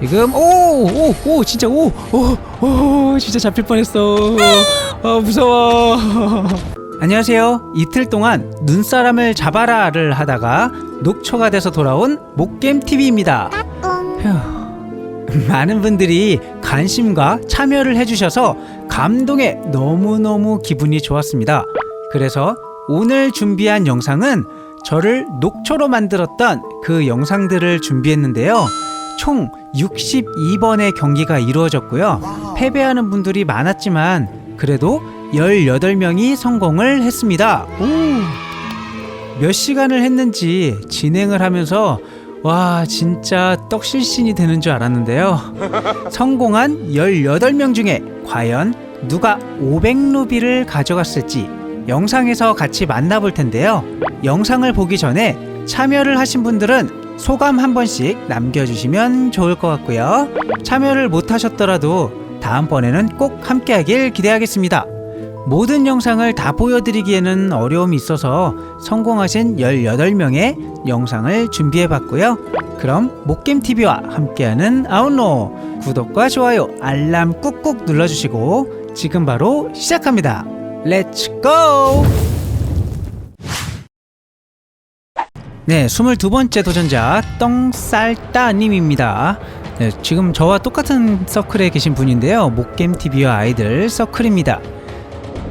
지금? 오오오 오, 진짜 오오 오 진짜 잡힐 뻔했어. 아 무서워. 안녕하세요. 이틀 동안 눈사람을 잡아라를 하다가 녹초가 돼서 돌아온 목겜 TV입니다. 많은 분들이 관심과 참여를 해주셔서 감동에 너무너무 기분이 좋았습니다. 그래서 오늘 준비한 영상은 저를 녹초로 만들었던 그 영상들을 준비했는데요. 총 62번의 경기가 이루어졌고요. 패배하는 분들이 많았지만 그래도 18명이 성공을 했습니다. 오! 몇 시간을 했는지 진행을 하면서 와 진짜 떡실신이 되는 줄 알았는데요 성공한 18명 중에 과연 누가 500루비를 가져갔을지 영상에서 같이 만나볼 텐데요 영상을 보기 전에 참여를 하신 분들은 소감 한 번씩 남겨주시면 좋을 것 같고요 참여를 못 하셨더라도 다음번에는 꼭 함께 하길 기대하겠습니다 모든 영상을 다 보여드리기에는 어려움이 있어서 성공하신 18명의 영상을 준비해 봤고요. 그럼 목겜TV와 함께하는 아웃로 구독과 좋아요, 알람 꾹꾹 눌러주시고 지금 바로 시작합니다. 렛츠 고! 네, 22번째 도전자 똥쌀따님입니다. 네, 지금 저와 똑같은 서클에 계신 분인데요. 목겜TV와 아이들 서클입니다.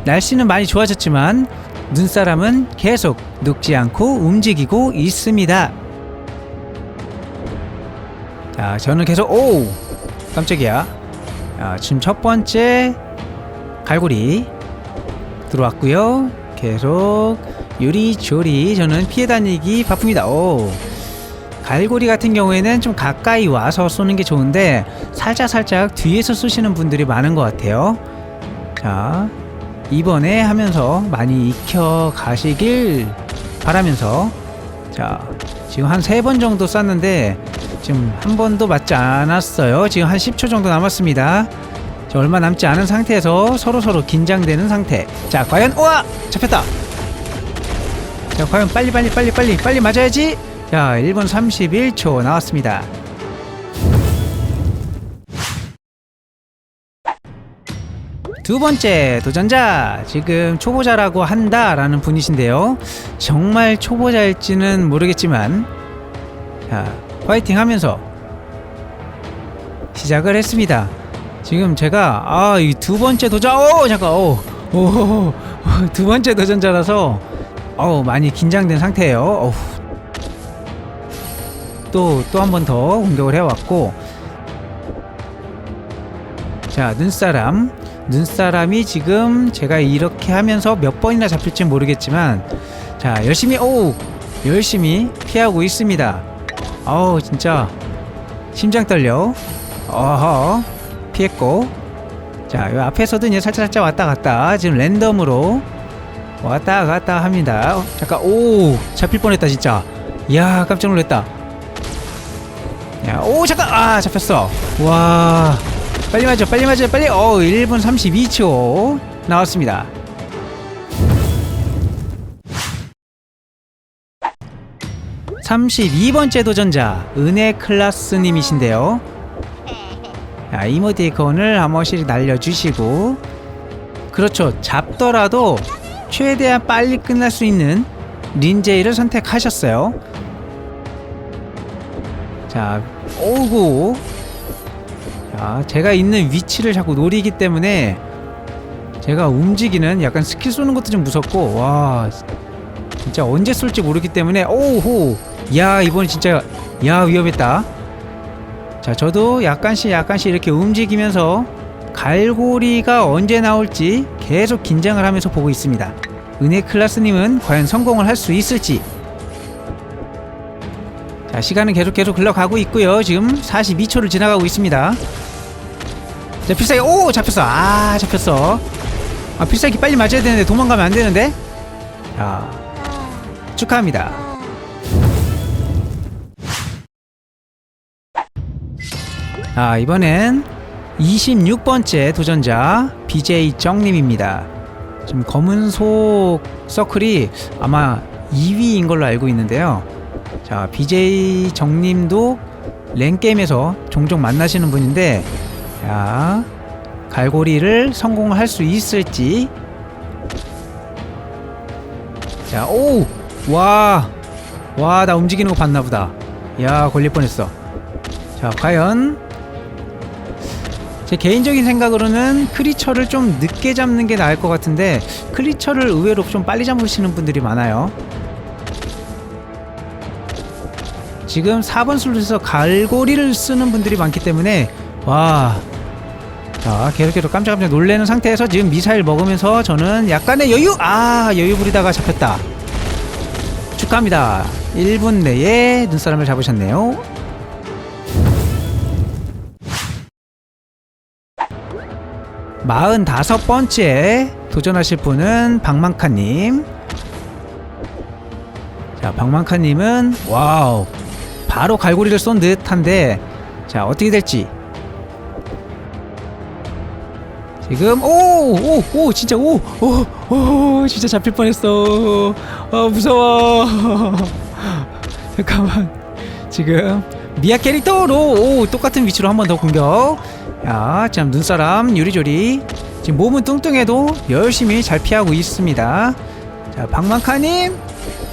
날씨는 많이 좋아졌지만 눈사람은 계속 눕지 않고 움직이고 있습니다. 자, 저는 계속 오 깜짝이야. 자, 지금 첫 번째 갈고리 들어왔고요. 계속 요리조리 저는 피해 다니기 바쁩니다. 오. 갈고리 같은 경우에는 좀 가까이 와서 쏘는 게 좋은데 살짝 살짝 뒤에서 쏘시는 분들이 많은 것 같아요. 자, 이번에 하면서 많이 익혀 가시길 바라면서. 자 지금 한 세 번 정도 쐈는데 지금 한 번도 맞지 않았어요. 지금 한 10초 정도 남았습니다. 자, 얼마 남지 않은 상태에서 서로서로 긴장되는 상태. 자 과연 우와! 잡혔다 자 과연 빨리 빨리 빨리 빨리 빨리 맞아야지. 자 1분 31초 나왔습니다. 두 번째 도전자 지금 초보자라고 한다라는 분이신데요. 정말 초보자일지는 모르겠지만 자 파이팅 하면서 시작을 했습니다. 지금 제가 아 이 두 번째 도전 오 잠깐 오 오 두 번째 도전자라서 어우 많이 긴장된 상태예요. 어후 또또 한 번 더 공격을 해왔고. 자 눈사람. 눈사람이 지금 제가 이렇게 하면서 몇 번이나 잡힐지 모르겠지만 자 열심히 오 열심히 피하고 있습니다. 어우 진짜. 심장 떨려. 어허. 피했고. 자 요 앞에서도 이제 살짝 살짝 왔다 갔다. 지금 랜덤으로 왔다 갔다 합니다. 어, 잠깐 오 잡힐 뻔했다 진짜. 이야 깜짝 놀랐다. 야 오 잠깐 아 잡혔어. 와 빨리 맞아 빨리 맞아 빨리. 어 1분 32초 나왔습니다. (32번째) 도전자 은혜 클라스님이신데요. 자, 이모티콘을 한 번씩 날려주시고. 그렇죠. 잡더라도 최대한 빨리 끝날 수 있는 린제이를 선택하셨어요. 자 오고. 자, 제가 있는 위치를 자꾸 노리기 때문에 제가 움직이는 약간 스킬 쏘는 것도 좀 무섭고 와 진짜 언제 쏠지 모르기 때문에 오호! 야 이번에 진짜 야 위험했다. 자 저도 약간씩 약간씩 이렇게 움직이면서 갈고리가 언제 나올지 계속 긴장을 하면서 보고 있습니다. 은혜 클라스님은 과연 성공을 할 수 있을지. 자 시간은 계속 계속 흘러가고 있고요. 지금 42초를 지나가고 있습니다. 자 필살기. 오 잡혔어. 아 잡혔어. 아 필살기 빨리 맞아야 되는데 도망가면 안 되는데? 자 축하합니다. 아 이번엔 26번째 도전자 BJ 정님입니다 지금 검은 속 서클이 아마 2위인 걸로 알고 있는데요 자 BJ 정님도 랭게임에서 종종 만나시는 분인데 자 갈고리를 성공할 수 있을지 자, 오! 와! 와, 나 움직이는 거 봤나 보다. 야, 걸릴 뻔했어. 자, 과연 제 개인적인 생각으로는 크리처를 좀 늦게 잡는 게 나을 것 같은데 크리처를 의외로 좀 빨리 잡으시는 분들이 많아요. 지금 4번 슬롯에서 갈고리를 쓰는 분들이 많기 때문에 와. 자, 계속 계속 깜짝깜짝 놀래는 상태에서 지금 미사일 먹으면서 저는 약간의 여유 아, 여유 부리다가 잡혔다. 축하합니다. 1분 내에 눈사람을 잡으셨네요. 마흔다섯 번째 도전하실 분은 박만카님. 자, 박만카님은 와우 바로 갈고리를 쏜 듯한데 자 어떻게 될지. 지금 오오오 오, 진짜 오오 오 진짜 잡힐 뻔했어. 아 무서워. 잠깐만. 지금 미아 캐릭터로 오, 똑같은 위치로 한 번 더 공격 야, 참 눈사람 요리조리 지금 몸은 뚱뚱해도 열심히 잘 피하고 있습니다. 자, 박만카님,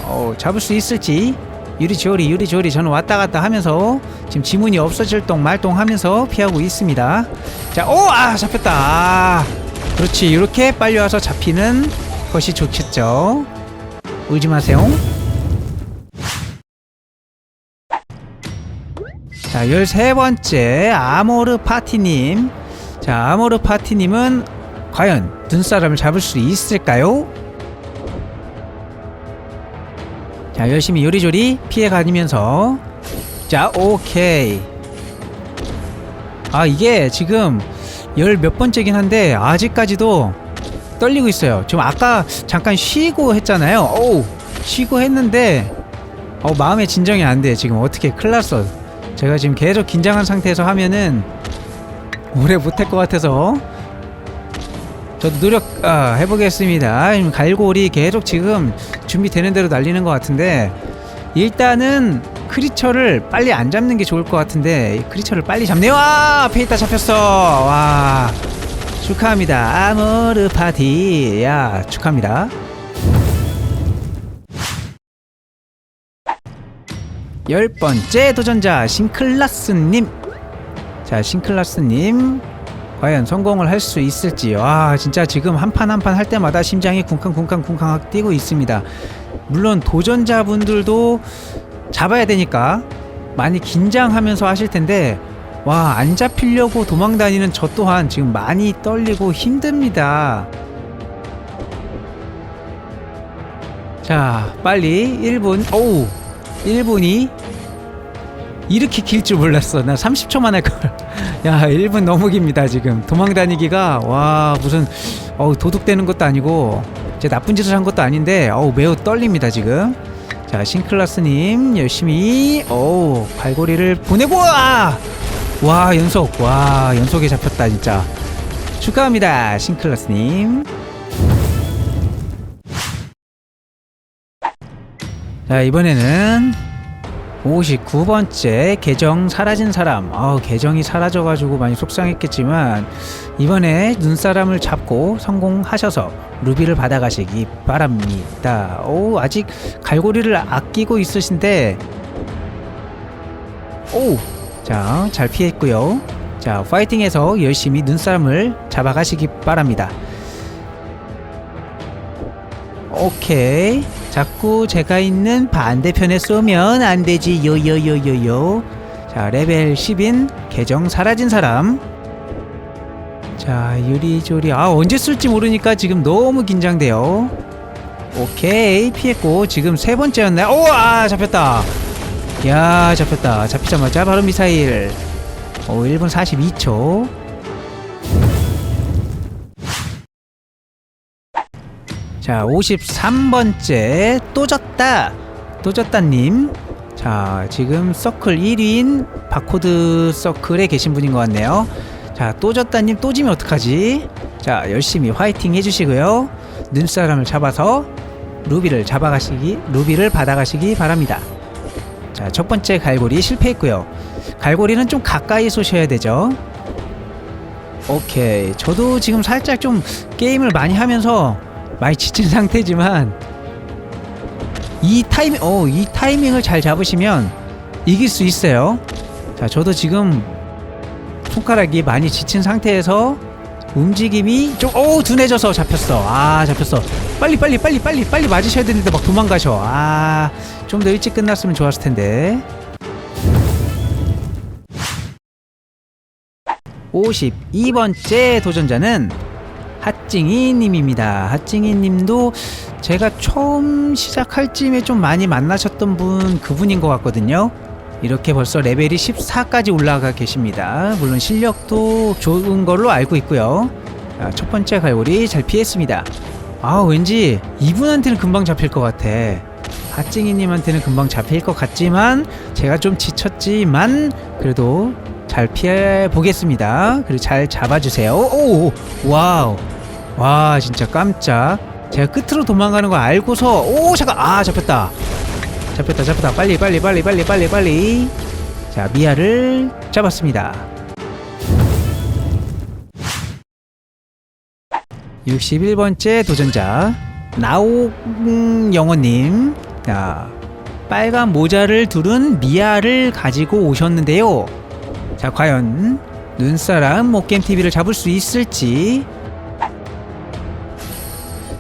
어, 잡을 수 있을지 유리조리 유리조리 저는 왔다 갔다 하면서 지금 지문이 없어질 동 말동 하면서 피하고 있습니다. 자, 오, 아, 잡혔다. 아, 그렇지, 이렇게 빨리 와서 잡히는 것이 좋겠죠. 울지 마세요. 자, 13번째 아모르 파티님. 자, 아모르 파티님은 과연 눈사람을 잡을 수 있을까요? 자, 열심히 요리조리 피해 가면서 자, 오케이. 아, 이게 지금 열 몇 번째긴 한데 아직까지도 떨리고 있어요. 지금 아까 잠깐 쉬고 했잖아요. 오, 쉬고 했는데 어, 마음의 진정이 안 돼. 지금 어떻게 큰일 났어. 제가 지금 계속 긴장한 상태에서 하면은 오래 못할 것 같아서 저도 노력 아, 해보겠습니다. 지금 갈고리 계속 지금 준비되는 대로 날리는 것 같은데 일단은 크리처를 빨리 안 잡는 게 좋을 것 같은데 크리처를 빨리 잡네요. 와 앞에 있다 잡혔어. 와 축하합니다. 아모르 파티 야 축하합니다. 열 번째 도전자 싱클라스님. 자, 싱클라스님 과연 성공을 할 수 있을지. 와, 진짜 지금 한 판 한 판 할 때마다 심장이 쿵쾅쿵쾅쿵쾅 뛰고 있습니다. 물론 도전자분들도 잡아야 되니까 많이 긴장하면서 하실 텐데 와, 안 잡히려고 도망 다니는 저 또한 지금 많이 떨리고 힘듭니다. 자, 빨리 1분. 오우. 1분이 이렇게 길 줄 몰랐어. 나 30초만 할 걸. 야, 1분 너무 깁니다, 지금. 도망 다니기가 와, 무슨 어우, 도둑되는 것도 아니고 제 나쁜 짓을 한 것도 아닌데 어우, 매우 떨립니다, 지금. 자, 싱클라스 님 열심히 어우, 갈고리를 보내고 와! 와, 연속. 와, 연속에 잡혔다, 진짜. 축하합니다, 싱클라스 님. 자 이번에는 59번째 계정 사라진 사람. 어, 계정이 사라져가지고 많이 속상했겠지만 이번에 눈사람을 잡고 성공하셔서 루비를 받아가시기 바랍니다. 오 아직 갈고리를 아끼고 있으신데. 오자 잘 피했고요. 자 파이팅해서 열심히 눈사람을 잡아가시기 바랍니다. 오케이. 자꾸 제가 있는 반대편에 쏘면 안 되지. 요요요요요. 자, 레벨 10인 계정 사라진 사람. 자, 유리조리. 아, 언제 쓸지 모르니까 지금 너무 긴장돼요. 오케이. 피했고 지금 세 번째였나요? 오, 아, 잡혔다. 야, 잡혔다. 잡히자마자 바로 미사일. 오, 1분 42초. 자, 53번째 또 졌다. 또 졌다님. 자, 지금 서클 1위인 바코드 서클에 계신 분인 것 같네요. 자, 또 졌다님 또 지면 어떡하지? 자, 열심히 화이팅 해주시고요. 눈사람을 잡아서 루비를 잡아가시기, 루비를 받아가시기 바랍니다. 자, 첫 번째 갈고리 실패했고요. 갈고리는 좀 가까이 쏘셔야 되죠. 오케이. 저도 지금 살짝 좀 게임을 많이 하면서 많이 지친 상태지만 이 타이밍, 어, 이 타이밍을 잘 잡으시면 이길 수 있어요. 자, 저도 지금 손가락이 많이 지친 상태에서 움직임이 좀, 오, 둔해져서 잡혔어. 아, 잡혔어. 빨리, 빨리, 빨리, 빨리, 빨리 맞으셔야 되는데 막 도망가셔. 아, 좀 더 일찍 끝났으면 좋았을 텐데. 52번째 도전자는 핫징이 님입니다. 핫징이 님도 제가 처음 시작할 쯤에 좀 많이 만나셨던 분 그분인 것 같거든요. 이렇게 벌써 레벨이 14까지 올라가 계십니다. 물론 실력도 좋은 걸로 알고 있고요. 자, 첫 번째 갈고리 잘 피했습니다. 아, 왠지 이분한테는 금방 잡힐 것 같아. 핫징이님한테는 금방 잡힐 것 같지만 제가 좀 지쳤지만 그래도 잘 피해 보겠습니다. 그리고 잘 잡아주세요. 오, 오, 와우, 와 진짜 깜짝. 제가 끝으로 도망가는 거 알고서 오 잠깐 아 잡혔다. 잡혔다 잡혔다 빨리 빨리 빨리 빨리 빨리 빨리. 자 미아를 잡았습니다. 61번째 도전자 나옥 영어님 자 빨간 모자를 두른 미아를 가지고 오셨는데요 자 과연 눈사람 목겜TV를 잡을 수 있을지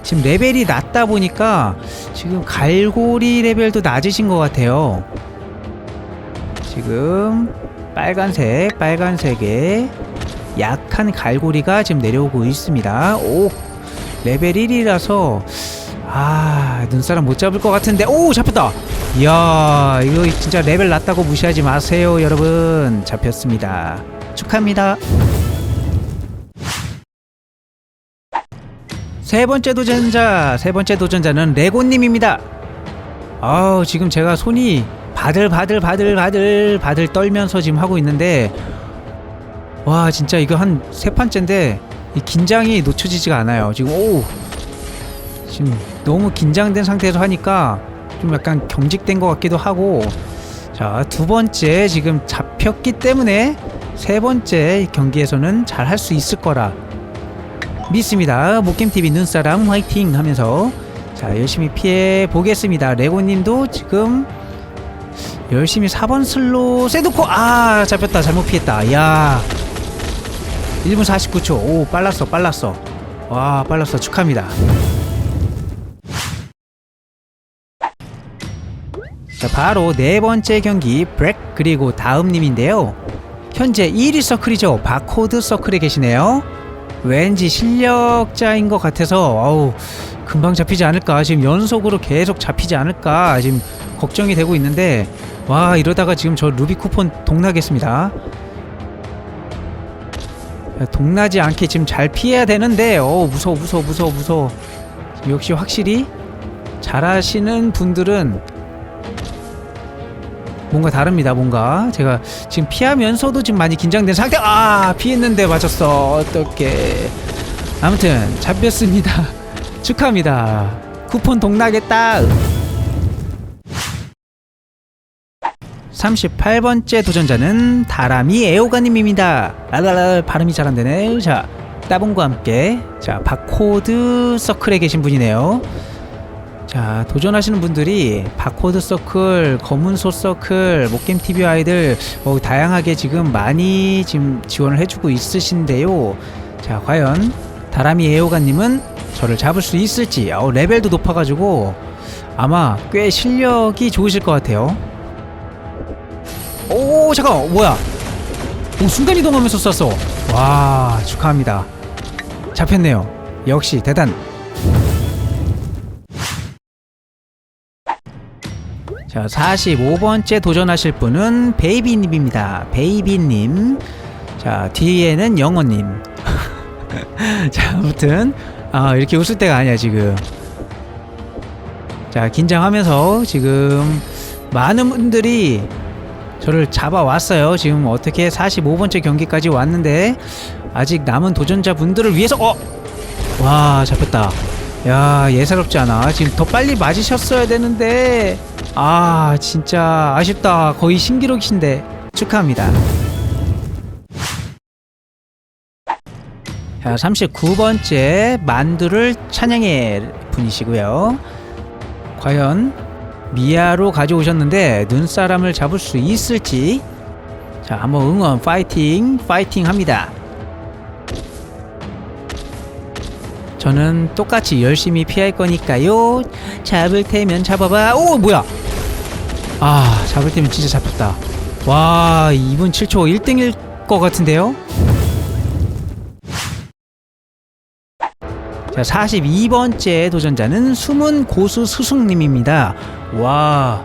지금 레벨이 낮다 보니까 지금 갈고리 레벨도 낮으신 것 같아요 지금 빨간색 빨간색에 약한 갈고리가 지금 내려오고 있습니다. 오 레벨 1이라서 아 눈사람 못 잡을 것 같은데 오 잡혔다. 이야 이거 진짜 레벨 낮다고 무시하지 마세요 여러분 잡혔습니다. 축하합니다. 세 번째 도전자 세 번째 도전자는 레고님입니다. 아우 지금 제가 손이 바들 바들 바들 바들 바들 떨면서 지금 하고 있는데 와 진짜 이거 한 세 판째인데 이 긴장이 놓쳐지지가 않아요. 지금 오 지금 너무 긴장된 상태에서 하니까 좀 약간 경직된 것 같기도 하고. 자 두 번째 지금 잡혔기 때문에 세 번째 경기에서는 잘 할 수 있을 거라 믿습니다 목겜TV 눈사람 화이팅 하면서 자 열심히 피해 보겠습니다 레고님도 지금 열심히 4번 슬로 세놓고 아 잡혔다 잘못 피했다 야 1분 49초. 오, 빨랐어, 빨랐어. 와, 빨랐어. 축하합니다. 자, 바로 네 번째 경기 브렉 그리고 다음님인데요. 현재 1위 서클이죠. 바코드 서클에 계시네요. 왠지 실력자인 것 같아서 어우 금방 잡히지 않을까. 지금 연속으로 계속 잡히지 않을까. 지금 걱정이 되고 있는데 와 이러다가 지금 저 루비 쿠폰 동나겠습니다. 동나지 않게 지금 잘 피해야 되는데 어 무서워 무서워 무서워 무서워. 역시 확실히 잘하시는 분들은 뭔가 다릅니다 뭔가. 제가 지금 피하면서도 지금 많이 긴장된 상태. 아 피했는데 맞았어. 어떡해. 아무튼 잡혔습니다. 축하합니다. 쿠폰 동나겠다. 38번째 도전자는 다람이 애호가님입니다. 랄랄랄 발음이 잘 안 되네. 자, 따봉과 함께. 자 바코드 서클에 계신 분이네요. 자 도전하시는 분들이 바코드 서클, 검은소 서클, 목겜 TV 아이들 어, 다양하게 지금 많이 지금 지원을 해주고 있으신데요. 자 과연 다람이 애호가님은 저를 잡을 수 있을지 어, 레벨도 높아가지고 아마 꽤 실력이 좋으실 것 같아요. 오 잠깐 뭐야? 오 순간 이동하면서 쐈어. 와 축하합니다. 잡혔네요. 역시 대단 자 45번째 도전하실 분은 베이비님입니다 베이비님 자 뒤에는 영어님 자 아무튼 아 이렇게 웃을 때가 아니야 지금 자 긴장하면서 지금 많은 분들이 저를 잡아왔어요. 지금 어떻게 45번째 경기까지 왔는데 아직 남은 도전자분들을 위해서 어! 와 잡혔다. 야 예사롭지 않아. 지금 더 빨리 맞으셨어야 되는데 아 진짜 아쉽다. 거의 신기록이신데 축하합니다. 자, 39번째 만두를 찬양해 분이시고요. 과연 미아로 가져오셨는데 눈사람을 잡을 수 있을지 자 한번 응원 파이팅 파이팅 합니다. 저는 똑같이 열심히 피할 거니까요. 잡을 테면 잡아봐. 오 뭐야? 아 잡을 테면 진짜 잡혔다. 와 2분 7초 1등일 것 같은데요? 자 42번째 도전자는 숨은 고수 스승님입니다. 와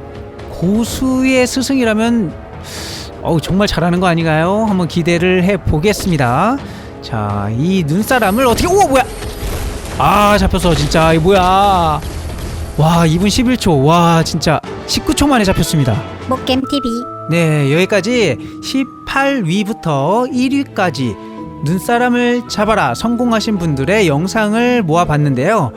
고수의 스승이라면 어우 정말 잘하는 거 아닌가요? 한번 기대를 해 보겠습니다. 자 이 눈사람을 어떻게 오 뭐야? 아 잡혔어 진짜 이 뭐야? 와 2분 11초 와 진짜 19초 만에 잡혔습니다. 목겜 TV 네, 여기까지 18위부터 1위까지 눈사람을 잡아라 성공하신 분들의 영상을 모아봤는데요.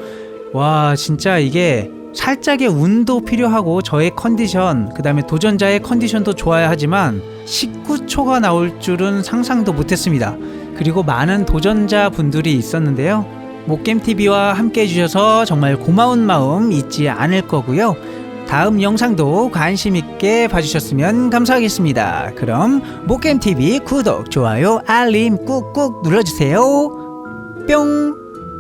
와, 진짜 이게 살짝의 운도 필요하고 저의 컨디션, 그 다음에 도전자의 컨디션도 좋아야 하지만 19초가 나올 줄은 상상도 못했습니다. 그리고 많은 도전자 분들이 있었는데요. 목겜TV와 함께 해주셔서 정말 고마운 마음 잊지 않을 거고요. 다음 영상도 관심 있게 봐주셨으면 감사하겠습니다. 그럼 목겜TV 구독, 좋아요, 알림 꾹꾹 눌러주세요. 뿅!